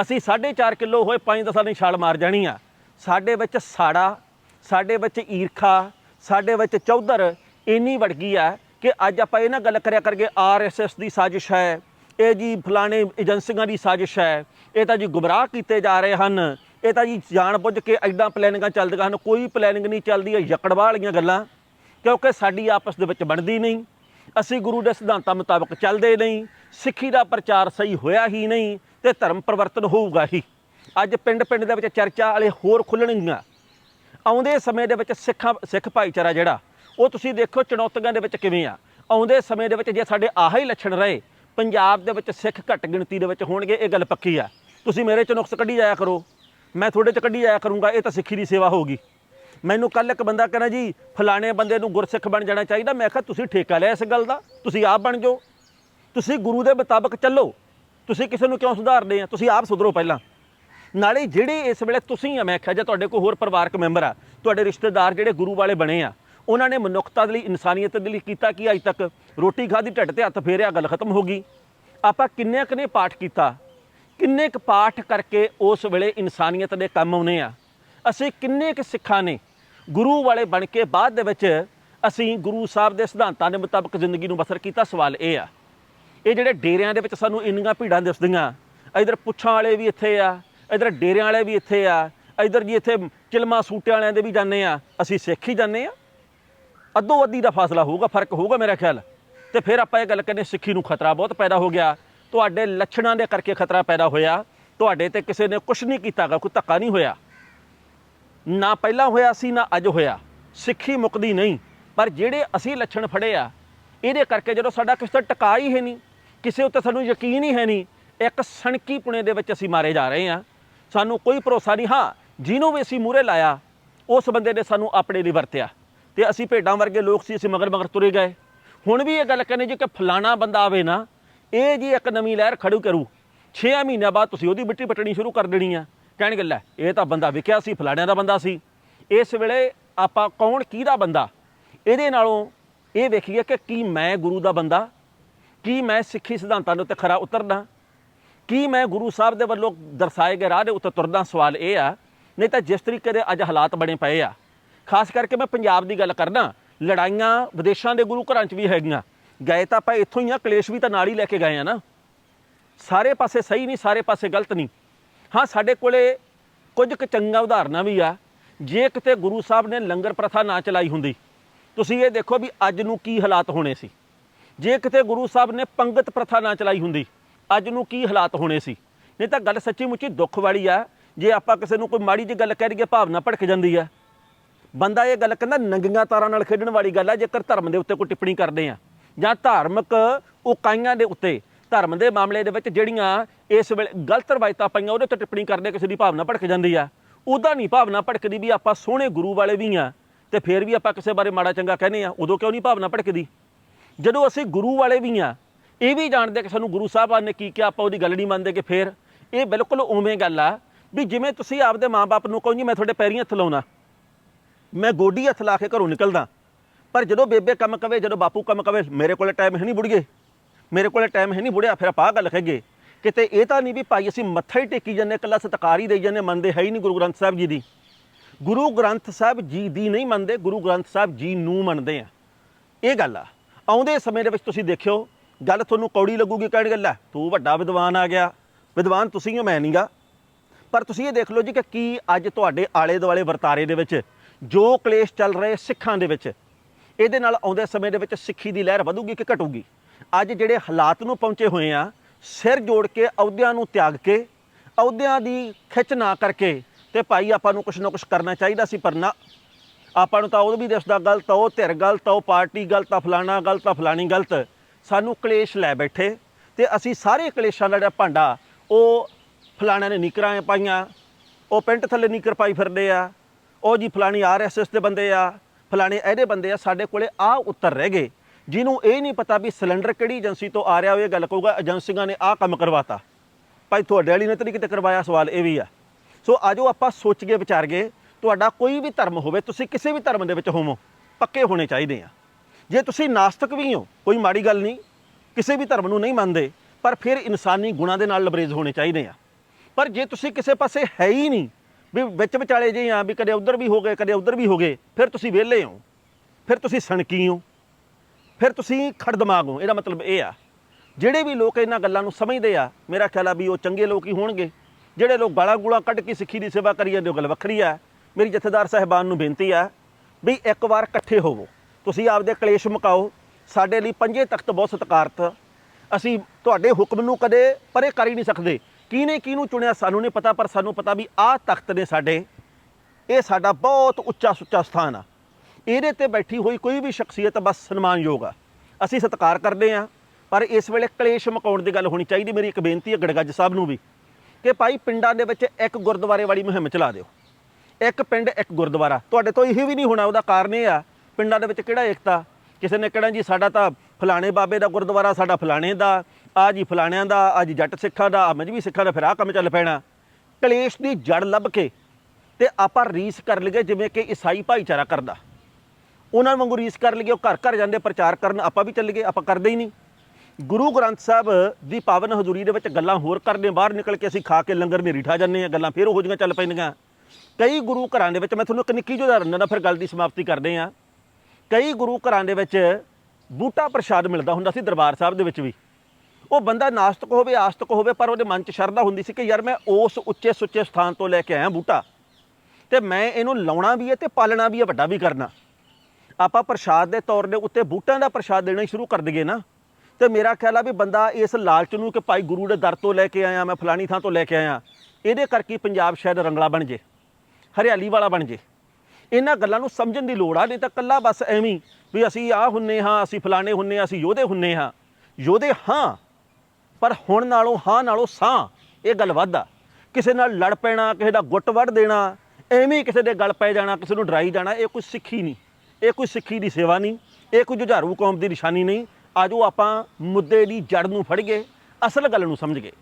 ਅਸੀਂ 4.5 ਕਿਲੋ ਹੋਏ 5 ਦਸਾਂ ਦੀ ਛਾਲ ਮਾਰ ਜਾਣੀ ਆ। ਸਾਡੇ ਵਿੱਚ ਸਾੜਾ, ਸਾਡੇ ਵਿੱਚ ਈਰਖਾ ਸਾਡੇ ਵਿੱਚ ਚੌਧਰ ਇੰਨੀ ਵੜ ਗਈ ਆ ਕਿ ਅੱਜ ਆਪਾਂ ਇਹ ਨਾ ਗੱਲ ਕਰਿਆ ਕਰਗੇ ਆਰਐਸਐਸ ਦੀ ਸਾਜ਼ਿਸ਼ ਹੈ, ਇਹ ਜੀ ਫਲਾਣੇ ਏਜੰਸੀਆਂ ਦੀ ਸਾਜ਼ਿਸ਼ ਹੈ, ਇਹ ਤਾਂ ਜੀ ਗੁੰਮਰਾਹ ਕੀਤੇ ਜਾ ਰਹੇ ਹਨ, ਇਹ ਤਾਂ ਜੀ ਜਾਣ ਬੁੱਝ ਕੇ ਐਦਾਂ ਪਲੈਨਿੰਗਾਂ ਚੱਲਦੀਆਂ ਹਨ, ਕੋਈ ਪਲੈਨਿੰਗ ਨਹੀਂ ਚੱਲਦੀ, ਇਹ ਯਕੜਵਾ ਵਾਲੀਆਂ ਗੱਲਾਂ, ਕਿਉਂਕਿ ਸਾਡੀ ਆਪਸ ਦੇ ਵਿੱਚ ਬਣਦੀ ਨਹੀਂ, ਅਸੀਂ ਗੁਰੂ ਦੇ ਸਿਧਾਂਤਾਂ ਮੁਤਾਬਕ ਚੱਲਦੇ ਨਹੀਂ, ਸਿੱਖੀ ਦਾ ਪ੍ਰਚਾਰ ਸਹੀ ਹੋਇਆ ਹੀ ਨਹੀਂ ਤੇ ਧਰਮ ਪਰਿਵਰਤਨ ਹੋਊਗਾ ਹੀ। ਅੱਜ ਪਿੰਡ ਪਿੰਡ ਦੇ ਵਿੱਚ ਚਰਚਾ ਵਾਲੇ ਹੋਰ ਖੁੱਲਣਗੀਆਂ। ਆਉਂਦੇ ਸਮੇਂ ਦੇ ਵਿੱਚ ਸਿੱਖਾਂ ਸਿੱਖ ਭਾਈਚਾਰਾ ਜਿਹੜਾ, ਉਹ ਤੁਸੀਂ ਦੇਖੋ ਚੁਣੌਤੀਆਂ ਦੇ ਵਿੱਚ ਕਿਵੇਂ ਆ। ਆਉਂਦੇ ਸਮੇਂ ਦੇ ਵਿੱਚ ਜੇ ਸਾਡੇ ਆਹ ਹੀ ਲੱਛਣ ਰਹੇ, ਪੰਜਾਬ ਦੇ ਵਿੱਚ ਸਿੱਖ ਘੱਟ ਗਿਣਤੀ ਦੇ ਵਿੱਚ ਹੋਣਗੇ, ਇਹ ਗੱਲ ਪੱਕੀ ਆ। ਤੁਸੀਂ ਮੇਰੇ ਚ ਨੁਕਸ ਕੱਢੀ ਜਾਇਆ ਕਰੋ। ਮੈਂ ਤੁਹਾਡੇ ਚ ਕੱਢੀ ਜਾਇਆ ਕਰੂੰਗਾ, ਇਹ ਤਾਂ ਸਿੱਖੀ ਦੀ ਸੇਵਾ ਹੋਊਗੀ। ਮੈਨੂੰ ਕੱਲ ਇੱਕ ਬੰਦਾ ਕਹਿੰਦਾ ਜੀ, ਫਲਾਣੇ ਬੰਦੇ ਨੂੰ ਗੁਰਸਿੱਖ ਬਣ ਜਾਣਾ ਚਾਹੀਦਾ। ਮੈਂ ਕਿਹਾ, ਤੁਸੀਂ ਠੇਕਾ ਲਿਆ ਇਸ ਗੱਲ ਦਾ? ਤੁਸੀਂ ਆਪ ਬਣ ਜਾਓ। ਤੁਸੀਂ ਗੁਰੂ ਦੇ ਮੁਤਾਬਕ ਚੱਲੋ। ਤੁਸੀਂ ਕਿਸੇ ਨੂੰ ਕਿਉਂ ਸੁਧਾਰਦੇ ਆ? ਤੁਸੀਂ ਆਪ ਸੁਧਰੋ ਪਹਿਲਾਂ। ਨਾਲੇ ਜਿਹੜੇ ਇਸ ਵੇਲੇ ਤੁਸੀਂ ਆ, ਮੈਂ ਕਿਹਾ ਜਾਂ ਤੁਹਾਡੇ ਕੋਈ ਹੋਰ ਪਰਿਵਾਰਕ ਮੈਂਬਰ ਆ, ਤੁਹਾਡੇ ਰਿਸ਼ਤੇਦਾਰ ਜਿਹੜੇ ਗੁਰੂ ਵਾਲੇ ਬਣੇ ਆ, ਉਹਨਾਂ ਨੇ ਮਨੁੱਖਤਾ ਦੇ ਲਈ, ਇਨਸਾਨੀਅਤ ਦੇ ਲਈ ਕੀਤਾ ਕੀ ਅੱਜ ਤੱਕ? ਰੋਟੀ ਖਾਦੀ ਢੱਡ ਤੇ ਹੱਥ ਫੇਰਿਆ, ਗੱਲ ਖਤਮ ਹੋ ਗਈ। ਆਪਾਂ ਕਿੰਨੇ ਕੁ ਨੇ ਪਾਠ ਕੀਤਾ? ਕਿੰਨੇ ਕੁ ਪਾਠ ਕਰਕੇ ਉਸ ਵੇਲੇ ਇਨਸਾਨੀਅਤ ਦੇ ਕੰਮ ਆਉਨੇ ਆ? ਅਸੀਂ ਕਿੰਨੇ ਕੁ ਸਿੱਖਾਂ ਨੇ? ਗੁਰੂ ਵਾਲੇ ਬਣ ਕੇ ਬਾਅਦ ਦੇ ਵਿੱਚ ਅਸੀਂ ਗੁਰੂ ਸਾਹਿਬ ਦੇ ਸਿਧਾਂਤਾਂ ਦੇ ਮੁਤਾਬਕ ਜ਼ਿੰਦਗੀ ਨੂੰ ਬਸਰ ਕੀਤਾ, ਸਵਾਲ ਇਹ ਆ। ਇਹ ਜਿਹੜੇ ਡੇਰਿਆਂ ਦੇ ਵਿੱਚ ਸਾਨੂੰ ਇੰਨੀਆਂ ਭੀੜਾਂ ਦਿਸਦੀਆਂ, ਇਧਰ ਪੁੱਛਾਂ ਵਾਲੇ ਵੀ ਇੱਥੇ ਆ ਇਧਰ ਡੇਰਿਆਂ ਵਾਲੇ ਵੀ ਇੱਥੇ ਆ, ਇਧਰ ਜੀ ਇੱਥੇ ਚਿਲਮਾ ਸੂਟਿਆਂ ਵਾਲਿਆਂ ਦੇ ਵੀ ਜਾਂਦੇ ਆ, ਅਸੀਂ ਸਿੱਖ ਹੀ ਜਾਂਦੇ ਆ। ਅੱਧੋ ਅੱਧੀ ਦਾ ਫਾਸਲਾ ਹੋਊਗਾ, ਫ਼ਰਕ ਹੋਊਗਾ ਮੇਰਾ ਖਿਆਲ। ਤੇ ਫਿਰ ਆਪਾਂ ਇਹ ਗੱਲ ਕਹਿੰਦੇ ਸਿੱਖੀ ਨੂੰ ਖਤਰਾ ਬਹੁਤ ਪੈਦਾ ਹੋ ਗਿਆ। ਤੁਹਾਡੇ ਲੱਛਣਾਂ ਦੇ ਕਰਕੇ ਖਤਰਾ ਪੈਦਾ ਹੋਇਆ। ਤੁਹਾਡੇ ਤੇ ਕਿਸੇ ਨੇ ਕੁਝ ਨਹੀਂ ਕੀਤਾਗਾ, ਕੋਈ ਧੱਕਾ ਨਹੀਂ ਹੋਇਆ। ਨਾ ਪਹਿਲਾਂ ਹੋਇਆ ਸੀ, ਨਾ ਅੱਜ ਹੋਇਆ। ਸਿੱਖੀ ਮੁਕਦੀ ਨਹੀਂ। ਪਰ ਜਿਹੜੇ ਅਸੀਂ ਲੱਛਣ ਫੜੇ ਆ, ਇਹਦੇ ਕਰਕੇ ਜਦੋਂ ਸਾਡਾ ਕਿਸੇ ਤੇ ਟਿਕਾ ਹੀ ਹੈ ਨਹੀਂ, ਕਿਸੇ ਉੱਤੇ ਸਾਨੂੰ ਯਕੀਨ ਹੀ ਹੈ ਨਹੀਂ, ਇੱਕ ਸਣਕੀ ਪੁਣੇ ਦੇ ਵਿੱਚ ਅਸੀਂ ਮਾਰੇ ਜਾ ਰਹੇ ਆ ਸਾਨੂੰ ਕੋਈ ਭਰੋਸਾ ਨਹੀਂ। ਹਾਂ, ਜਿਹਨੂੰ ਵੀ ਅਸੀਂ ਮੂਹਰੇ ਲਾਇਆ, ਉਸ ਬੰਦੇ ਨੇ ਸਾਨੂੰ ਆਪਣੇ ਲਈ ਵਰਤਿਆ। ਤੇ ਅਸੀਂ ਭੇਡਾਂ ਵਰਗੇ ਲੋਕ ਸੀ, ਅਸੀਂ ਮਗਰ ਮਗਰ ਤੁਰੇ ਗਏ। ਹੁਣ ਵੀ ਇਹ ਗੱਲ ਕਹਿੰਦੇ ਜੀ ਕਿ ਫਲਾਣਾ ਬੰਦਾ ਆਵੇ ਨਾ, ਇਹ ਜੀ ਇੱਕ ਨਵੀਂ ਲਹਿਰ ਖੜੂ ਕਰੂ। 6 ਮਹੀਨਿਆਂ ਬਾਅਦ ਤੁਸੀਂ ਉਹਦੀ ਮਿੱਟੀ ਪਟਣੀ ਸ਼ੁਰੂ ਕਰ ਦੇਣੀ ਆ। ਕਹਿਣ ਲੈ ਇਹ ਤਾਂ ਬੰਦਾ ਵਿਕਿਆ ਸੀ, ਫਲਾਣਿਆਂ ਦਾ ਬੰਦਾ ਸੀ। ਇਸ ਵੇਲੇ ਆਪਾਂ ਕੌਣ, ਕਿਹਦਾ ਬੰਦਾ? ਇਹਦੇ ਨਾਲੋਂ ਇਹ ਵੇਖੀਏ ਕਿ ਕੀ ਮੈਂ ਗੁਰੂ ਦਾ ਬੰਦਾ, ਕੀ ਮੈਂ ਸਿੱਖੀ ਸਿਧਾਂਤਾਂ ਦੇ ਉੱਤੇ ਖਰਾ ਉਤਰਦਾ। ਕੀ ਮੈਂ ਗੁਰੂ ਸਾਹਿਬ ਦੇ ਵੱਲੋਂ ਦਰਸਾਏ ਗਏ ਰਾਹ ਦੇ ਉੱਤੇ ਤੁਰਦਾ? ਸਵਾਲ ਇਹ ਆ, ਨਹੀਂ ਤਾਂ ਜਿਸ ਤਰੀਕੇ ਦੇ ਅੱਜ ਹਾਲਾਤ ਬਣੇ ਪਏ ਆ, ਖਾਸ ਕਰਕੇ ਮੈਂ ਪੰਜਾਬ ਦੀ ਗੱਲ ਕਰਨਾ ਲੜਾਈਆਂ ਵਿਦੇਸ਼ਾਂ ਦੇ ਗੁਰੂ ਘਰਾਂ 'ਚ ਵੀ ਹੈਗੀਆਂ। ਗਏ ਤਾਂ ਆਪਾਂ ਇੱਥੋਂ ਹੀ ਆ, ਕਲੇਸ਼ ਵੀ ਤਾਂ ਨਾਲ ਹੀ ਲੈ ਕੇ ਗਏ ਆ ਨਾ। ਸਾਰੇ ਪਾਸੇ ਸਹੀ ਨਹੀਂ, ਸਾਰੇ ਪਾਸੇ ਗਲਤ ਨਹੀਂ। ਹਾਂ, ਸਾਡੇ ਕੋਲੇ ਕੁਝ ਕੁ ਚੰਗਾ ਉਦਾਹਰਨਾਂ ਵੀ ਆ। ਜੇ ਕਿਤੇ ਗੁਰੂ ਸਾਹਿਬ ਨੇ ਲੰਗਰ ਪ੍ਰਥਾ ਨਾ ਚਲਾਈ ਹੁੰਦੀ, ਤੁਸੀਂ ਇਹ ਦੇਖੋ ਵੀ ਅੱਜ ਨੂੰ ਕੀ ਹਾਲਾਤ ਹੋਣੇ ਸੀ। ਜੇ ਕਿਤੇ ਗੁਰੂ ਸਾਹਿਬ ਨੇ ਪੰਗਤ ਪ੍ਰਥਾ ਨਾ ਚਲਾਈ ਹੁੰਦੀ ਅੱਜ ਨੂੰ ਕੀ ਹਾਲਾਤ ਹੋਣੇ ਸੀ? ਨਹੀਂ ਤਾਂ ਗੱਲ ਸੱਚੀ ਮੁੱਚੀ ਦੁੱਖ ਵਾਲੀ ਆ, ਜੇ ਆਪਾਂ ਕਿਸੇ ਨੂੰ ਕੋਈ ਮਾੜੀ ਜਿਹੀ ਗੱਲ ਕਹਿ ਦਈਏ, ਭਾਵਨਾ ਭੜਕ ਜਾਂਦੀ ਆ। ਬੰਦਾ ਇਹ ਗੱਲ ਕਹਿੰਦਾ, ਨੰਗੀਆਂ ਤਾਰਾਂ ਨਾਲ ਖੇਡਣ ਵਾਲੀ ਗੱਲ ਆ, ਜੇਕਰ ਧਰਮ ਦੇ ਉੱਤੇ ਕੋਈ ਟਿੱਪਣੀ ਕਰਦੇ ਆ। ਜਾਂ ਧਾਰਮਿਕ ਉਕਾਈਆਂ ਦੇ ਉੱਤੇ, ਧਰਮ ਦੇ ਮਾਮਲੇ ਦੇ ਵਿੱਚ ਜਿਹੜੀਆਂ ਇਸ ਵੇਲੇ ਗਲਤ ਰਵਾਇਤਾਂ ਪਈਆਂ, ਉਹਦੇ ਉੱਤੇ ਟਿੱਪਣੀ ਕਰਦੇ ਕਿਸੇ ਦੀ ਭਾਵਨਾ ਭੜਕ ਜਾਂਦੀ ਆ। ਉਹਦਾ ਨਹੀਂ ਭਾਵਨਾ ਭੜਕਦੀ ਵੀ ਆਪਾਂ ਸੋਹਣੇ ਗੁਰੂ ਵਾਲੇ ਵੀ ਆ, ਤੇ ਫਿਰ ਵੀ ਆਪਾਂ ਕਿਸੇ ਬਾਰੇ ਮਾੜਾ ਚੰਗਾ ਕਹਿੰਦੇ ਆ, ਉਦੋਂ ਕਿਉਂ ਨਹੀਂ ਭਾਵਨਾ ਭੜਕਦੀ? ਜਦੋਂ ਅਸੀਂ ਗੁਰੂ ਵਾਲੇ ਵੀ ਆ ਇਹ ਵੀ ਜਾਣਦੇ ਕਿ ਸਾਨੂੰ ਗੁਰੂ ਸਾਹਿਬਾਨ ਨੇ ਕੀ ਕਿਹਾ, ਆਪਾਂ ਉਹਦੀ ਗੱਲ ਨਹੀਂ ਮੰਨਦੇ ਕਿ ਫੇਰ। ਇਹ ਬਿਲਕੁਲ ਉਵੇਂ ਗੱਲ ਆ ਵੀ ਜਿਵੇਂ ਤੁਸੀਂ ਆਪਦੇ ਮਾਪੇ ਨੂੰ ਕਹੋ ਜੀ, ਮੈਂ ਤੁਹਾਡੇ ਪੈਰੀਂ ਹੱਥ ਲਾਉਣਾ। ਮੈਂ ਗੋਡੀ ਹੱਥ ਲਾ ਕੇ ਘਰੋਂ ਨਿਕਲਦਾ। ਪਰ ਜਦੋਂ ਬੇਬੇ ਕੰਮ ਕਵੇ, ਜਦੋਂ ਬਾਪੂ ਕੰਮ ਕਵੇ, ਮੇਰੇ ਕੋਲ ਟਾਈਮ ਹੈ ਨਹੀਂ ਬੁੜੀਏ। ਮੇਰੇ ਕੋਲ ਟਾਈਮ ਹੈ ਨਹੀਂ ਬੁੜਿਆ, ਫਿਰ ਆਪਾਂ ਆਹ ਗੱਲ ਕਹਗੇ ਕਿਤੇ ਇਹ ਤਾਂ ਨਹੀਂ ਵੀ ਭਾਈ ਅਸੀਂ ਮੱਥਾ ਹੀ ਟੇਕੀ ਜਾਂਦੇ ਇਕੱਲਾ ਸਤਕਾਰ ਹੀ ਦੇਈ ਜਾਂਦੇ ਮੰਨਦੇ ਹੈ ਹੀ ਨਹੀਂ ਗੁਰੂ ਗ੍ਰੰਥ ਸਾਹਿਬ ਜੀ ਦੀ। ਗੁਰੂ ਗ੍ਰੰਥ ਸਾਹਿਬ ਜੀ ਦੀ ਨਹੀਂ ਮੰਨਦੇ, ਗੁਰੂ ਗ੍ਰੰਥ ਸਾਹਿਬ ਜੀ ਨੂੰ ਮੰਨਦੇ ਆ। ਇਹ ਗੱਲ ਆ। ਆਉਂਦੇ ਸਮੇਂ ਦੇ ਵਿੱਚ ਤੁਸੀਂ ਦੇਖਿਓ ਗੱਲ ਤੁਹਾਨੂੰ ਕੌੜੀ ਲੱਗੂਗੀ ਕਹਿਣ ਗੱਲ ਆ ਤੂੰ ਵੱਡਾ ਵਿਦਵਾਨ ਆ ਗਿਆ। ਵਿਦਵਾਨ ਤੁਸੀਂ ਹੋ ਮੈਂ ਨਹੀਂਗਾ। ਪਰ ਤੁਸੀਂ ਇਹ ਦੇਖ ਲਓ ਜੀ ਕਿ ਕੀ ਅੱਜ ਤੁਹਾਡੇ ਆਲੇ ਦੁਆਲੇ ਵਰਤਾਰੇ ਦੇ ਵਿੱਚ ਜੋ ਕਲੇਸ਼ ਚੱਲ ਰਹੇ ਸਿੱਖਾਂ ਦੇ ਵਿੱਚ ਇਹਦੇ ਨਾਲ ਆਉਂਦੇ ਸਮੇਂ ਦੇ ਵਿੱਚ ਸਿੱਖੀ ਦੀ ਲਹਿਰ ਵਧੂਗੀ ਕਿ ਘਟੂਗੀ? ਅੱਜ ਜਿਹੜੇ ਹਾਲਾਤ ਨੂੰ ਪਹੁੰਚੇ ਹੋਏ ਆ ਸਿਰ ਜੋੜ ਕੇ ਅਹੁਦਿਆਂ ਨੂੰ ਤਿਆਗ ਕੇ ਅਹੁਦਿਆਂ ਦੀ ਖਿੱਚ ਨਾ ਕਰਕੇ ਤੇ ਭਾਈ ਆਪਾਂ ਨੂੰ ਕੁਛ ਨਾ ਕੁਛ ਕਰਨਾ ਚਾਹੀਦਾ ਸੀ ਪਰ ਨਾ। ਆਪਾਂ ਨੂੰ ਤਾਂ ਉਹ ਵੀ ਦਿਸਦਾ ਗਲਤ ਆ, ਉਹ ਧਿਰ ਗਲਤ ਆ, ਉਹ ਪਾਰਟੀ ਗਲਤ ਆ ਫਲਾਣਾ ਗਲਤ ਆ ਫਲਾਣੀ ਗਲਤ। ਸਾਨੂੰ ਕਲੇਸ਼ ਲੈ ਬੈਠੇ ਤੇ ਅਸੀਂ ਸਾਰੇ ਕਲੇਸ਼ਾਂ ਦਾ ਜਿਹੜਾ ਭਾਂਡਾ, ਉਹ ਫਲਾਣਿਆਂ ਨੇ ਨਿਕਰਾਂ ਪਾਈਆਂ, ਉਹ ਪੈਂਟ ਥੱਲੇ ਨਿਕਰ ਪਾਈ ਫਿਰਦੇ ਆ, ਉਹ ਜੀ ਫਲਾਣੀ ਆਰਐਸਐਸ ਦੇ ਬੰਦੇ ਆ, ਫਲਾਣੇ ਇਹਦੇ ਬੰਦੇ ਆ, ਸਾਡੇ ਕੋਲੇ ਆ ਉੱਤਰ ਰਹਿ ਗਏ। ਜਿਹਨੂੰ ਇਹ ਨਹੀਂ ਪਤਾ ਵੀ ਸਿਲੰਡਰ ਕਿਹੜੀ ਏਜੰਸੀ ਤੋਂ ਆ ਰਿਹਾ ਉਹ ਇਹ ਗੱਲ ਕਹੂਗਾ ਏਜੰਸੀਆਂ ਨੇ ਆਹ ਕੰਮ ਕਰਵਾਤਾ। ਭਾਈ ਤੁਹਾਡੇ ਵਾਲੀ ਨੇ ਤਾਂ ਨਹੀਂ ਕਿਤੇ ਕਰਵਾਇਆ, ਸਵਾਲ ਇਹ ਵੀ ਆ। ਸੋ ਆਜੋ ਆਪਾਂ ਸੋਚ ਸੋਚੀਏ ਵਿਚਾਰਗੇ ਤੁਹਾਡਾ ਕੋਈ ਵੀ ਧਰਮ ਹੋਵੇ, ਤੁਸੀਂ ਕਿਸੇ ਵੀ ਧਰਮ ਦੇ ਵਿੱਚ ਹੋਵੋ, ਪੱਕੇ ਹੋਣੇ ਚਾਹੀਦੇ ਆ। ਜੇ ਤੁਸੀਂ ਨਾਸਤਿਕ ਵੀ ਹੋ, ਕੋਈ ਮਾੜੀ ਗੱਲ ਨਹੀਂ, ਕਿਸੇ ਵੀ ਧਰਮ ਨੂੰ ਨਹੀਂ ਮੰਨਦੇ, ਪਰ ਫਿਰ ਇਨਸਾਨੀ ਗੁਣਾਂ ਦੇ ਨਾਲ ਲਬਰੇਜ਼ ਹੋਣੇ ਚਾਹੀਦੇ ਆ। ਪਰ ਜੇ ਤੁਸੀਂ ਕਿਸੇ ਪਾਸੇ ਹੈ ਹੀ ਨਹੀਂ, ਵੀ ਵਿੱਚ ਵਿਚਾਲੇ ਜੇ ਆ, ਵੀ ਕਦੇ ਉਧਰ ਵੀ ਹੋ ਗਏ, ਕਦੇ ਉਧਰ ਵੀ ਹੋ ਗਏ, ਫਿਰ ਤੁਸੀਂ ਵਿਹਲੇ ਹੋ, ਫਿਰ ਤੁਸੀਂ ਸਣਕੀ ਹੋ, ਫਿਰ ਤੁਸੀਂ ਖੜ ਦਿਮਾਗ ਹੋ, ਇਹਦਾ ਮਤਲਬ ਇਹ ਆ। ਜਿਹੜੇ ਵੀ ਲੋਕ ਇਹਨਾਂ ਗੱਲਾਂ ਨੂੰ ਸਮਝਦੇ ਆ, ਮੇਰਾ ਖਿਆਲ ਆ ਵੀ ਉਹ ਚੰਗੇ ਲੋਕ ਹੀ ਹੋਣਗੇ। ਜਿਹੜੇ ਲੋਕ ਗਾਲਾਂ ਗੂਲਾਂ ਕੱਢ ਕੇ ਸਿੱਖੀ ਦੀ ਸੇਵਾ ਕਰੀ ਜਾਂਦੇ, ਉਹ ਗੱਲ ਵੱਖਰੀ ਆ। ਮੇਰੀ ਜਥੇਦਾਰ ਸਾਹਿਬਾਨ ਨੂੰ ਬੇਨਤੀ ਆ ਵੀ ਇੱਕ ਵਾਰ ਇਕੱਠੇ ਹੋਵੋ। ਤੁਸੀਂ ਆਪਦੇ ਕਲੇਸ਼ ਮੁਕਾਓ। ਸਾਡੇ ਲਈ ਪੰਜੇ ਤਖਤ ਬਹੁਤ ਸਤਿਕਾਰਤ। ਅਸੀਂ ਤੁਹਾਡੇ ਹੁਕਮ ਨੂੰ ਕਦੇ ਪਰੇ ਕਰ ਹੀ ਨਹੀਂ ਸਕਦੇ। ਕਿਹਨੇ ਕਿਹਨੂੰ ਚੁਣਿਆ ਸਾਨੂੰ ਨਹੀਂ ਪਤਾ, ਪਰ ਸਾਨੂੰ ਪਤਾ ਵੀ ਆਹ ਤਖਤ ਨੇ ਸਾਡੇ। ਇਹ ਸਾਡਾ ਬਹੁਤ ਉੱਚਾ ਸੁੱਚਾ ਸਥਾਨ ਆ। ਇਹਦੇ ਤੇ ਬੈਠੀ ਹੋਈ ਕੋਈ ਵੀ ਸ਼ਖਸੀਅਤ ਬਸ ਸਨਮਾਨਯੋਗ ਆ। ਅਸੀਂ ਸਤਿਕਾਰ ਕਰਦੇ ਆ ਪਰ ਇਸ ਵੇਲੇ ਕਲੇਸ਼ ਮਕਾਉਣ ਦੀ ਗੱਲ ਹੋਣੀ ਚਾਹੀਦੀ। ਮੇਰੀ ਇੱਕ ਬੇਨਤੀ ਹੈ ਗੜਗੱਜ ਸਾਹਿਬ ਨੂੰ ਵੀ, ਕਿ ਭਾਈ ਪਿੰਡਾਂ ਦੇ ਵਿੱਚ ਇੱਕ ਗੁਰਦੁਆਰੇ ਵਾਲੀ ਮੁਹਿੰਮ ਚਲਾ ਦਿਓ। ਇੱਕ ਪਿੰਡ, ਇੱਕ ਗੁਰਦੁਆਰਾ। ਤੁਹਾਡੇ ਤੋਂ ਇਹ ਵੀ ਨਹੀਂ ਹੋਣਾ, ਉਹਦਾ ਕਾਰਨ ਇਹ ਆ ਪਿੰਡਾਂ ਦੇ ਵਿੱਚ ਕਿਹੜਾ ਏਕਤਾ ਕਿਸੇ ਨੇ ਕਹਿਣਾ ਜੀ ਸਾਡਾ ਤਾਂ ਫਲਾਣੇ ਬਾਬੇ ਦਾ ਗੁਰਦੁਆਰਾ, ਸਾਡਾ ਫਲਾਣੇ ਦਾ, ਆ ਜੀ ਫਲਾਣਿਆਂ ਦਾ, ਆ ਜੀ ਜੱਟ ਸਿੱਖਾਂ ਦਾ, ਆ ਮਜਬੀ ਸਿੱਖਾਂ ਦਾ, ਫਿਰ ਆਹ ਕੰਮ ਚੱਲ ਪੈਣਾ। ਕਲੇਸ਼ ਦੀ ਜੜ ਲੱਭ ਕੇ ਤੇ ਆਪਾਂ ਰੀਸ ਕਰ ਲਈਏ, ਜਿਵੇਂ ਕਿ ਈਸਾਈ ਭਾਈਚਾਰਾ ਕਰਦਾ। ਉਹਨਾਂ ਵਾਂਗੂ ਰੀਸ ਕਰ ਲਈਏ, ਉਹ ਘਰ ਘਰ ਜਾਂਦੇ ਪ੍ਰਚਾਰ ਕਰਨ, ਆਪਾਂ ਵੀ ਚੱਲ ਗਏ ਆਪਾਂ ਕਰਦੇ ਹੀ ਨਹੀਂ। ਗੁਰੂ ਗ੍ਰੰਥ ਸਾਹਿਬ ਦੀ ਪਾਵਨ ਹਜ਼ੂਰੀ ਦੇ ਵਿੱਚ ਗੱਲਾਂ ਹੋਰ ਕਰਦੇ, ਬਾਹਰ ਨਿਕਲ ਕੇ ਅਸੀਂ ਖਾ ਕੇ ਲੰਗਰ ਮੇਰੀ ਜਾਂਦੇ ਆ ਗੱਲਾਂ ਫਿਰ ਉਹੋ ਜਿਹੀਆਂ ਚੱਲ ਪੈਂਦੀਆਂ। ਕਈ ਗੁਰੂ ਘਰਾਂ ਦੇ ਵਿੱਚ, ਮੈਂ ਤੁਹਾਨੂੰ ਇੱਕ ਨਿੱਕੀ ਜਿਹੀ ਉਦਾਹਰਨ ਦਿੰਦਾ, ਫਿਰ ਗੱਲ ਦੀ ਸਮਾਪਤੀ ਕਰਦੇ ਆ ਕਈ ਗੁਰੂ ਘਰਾਂ ਦੇ ਵਿੱਚ ਬੂਟਾ ਪ੍ਰਸ਼ਾਦ ਮਿਲਦਾ ਹੁੰਦਾ ਸੀ ਦਰਬਾਰ ਸਾਹਿਬ ਦੇ ਵਿੱਚ ਵੀ। ਉਹ ਬੰਦਾ ਨਾਸਤਕ ਹੋਵੇ, ਆਸਤਕ ਹੋਵੇ, ਪਰ ਉਹਦੇ ਮਨ 'ਚ ਸ਼ਰਧਾ ਹੁੰਦੀ ਸੀ ਕਿ ਯਾਰ ਮੈਂ ਉਸ ਉੱਚੇ ਸੁੱਚੇ ਸਥਾਨ ਤੋਂ ਲੈ ਕੇ ਆਇਆ ਬੂਟਾ ਤੇ ਮੈਂ ਇਹਨੂੰ ਲਾਉਣਾ ਵੀ ਹੈ ਤੇ ਪਾਲਣਾ ਵੀ ਹੈ, ਵੱਡਾ ਵੀ ਕਰਨਾ। ਆਪਾਂ ਪ੍ਰਸ਼ਾਦ ਦੇ ਤੌਰ ਦੇ ਉੱਤੇ ਬੂਟਿਆਂ ਦਾ ਪ੍ਰਸ਼ਾਦ ਦੇਣਾ ਹੀ ਸ਼ੁਰੂ ਕਰ ਦਈਏ ਨਾ। ਤੇ ਮੇਰਾ ਖਿਆਲ ਆ ਵੀ ਬੰਦਾ ਇਸ ਲਾਲਚ ਨੂੰ ਕਿ ਭਾਈ ਗੁਰੂ ਦੇ ਦਰ ਤੋਂ ਲੈ ਕੇ ਆਇਆ, ਮੈਂ ਫਲਾਣੀ ਥਾਂ ਤੋਂ ਲੈ ਕੇ ਆਇਆ, ਇਹਦੇ ਕਰਕੇ ਪੰਜਾਬ ਸ਼ਾਇਦ ਰੰਗਲਾ ਬਣ ਜੇ, ਹਰਿਆਲੀ ਵਾਲਾ ਬਣ ਜੇ। ਇਹਨਾਂ ਗੱਲਾਂ ਨੂੰ ਸਮਝਣ ਦੀ ਲੋੜ ਆ, ਨਹੀਂ ਤਾਂ ਕੱਲਾ ਬਸ ਐਵੇਂ ਵੀ ਅਸੀਂ ਆ ਹੁੰਨੇ ਹਾਂ, ਅਸੀਂ ਫਲਾਣੇ ਹੁੰਨੇ ਹਾਂ, ਅਸੀਂ ਯੋਧੇ ਹੁੰਨੇ ਹਾਂ। ਯੋਧੇ ਹਾਂ, ਪਰ ਹੁਣ ਨਾਲੋਂ, ਹਾਂ ਨਾਲੋਂ ਸਾਂ, ਇਹ ਗੱਲ ਵੱਧ ਆ। ਕਿਸੇ ਨਾਲ ਲੜ ਪੈਣਾ, ਕਿਸੇ ਦਾ ਗੁੱਟ ਵੱਢ ਦੇਣਾ, ਐਵੇਂ ਕਿਸੇ ਦੇ ਗਲ ਪੈ ਜਾਣਾ, ਕਿਸੇ ਨੂੰ ਡਰਾਈ ਜਾਣਾ, ਇਹ ਕੋਈ ਸਿੱਖੀ ਨਹੀਂ। ਇਹ ਕੋਈ ਸਿੱਖੀ ਦੀ ਸੇਵਾ ਨਹੀਂ, ਇਹ ਕੋਈ ਜੁਝਾਰੂ ਕੌਮ ਦੀ ਨਿਸ਼ਾਨੀ ਨਹੀਂ। ਆਜੋ ਆਪਾਂ ਮੁੱਦੇ ਦੀ ਜੜ ਨੂੰ ਫੜੀਏ, ਅਸਲ ਗੱਲ ਨੂੰ ਸਮਝ ਗਏ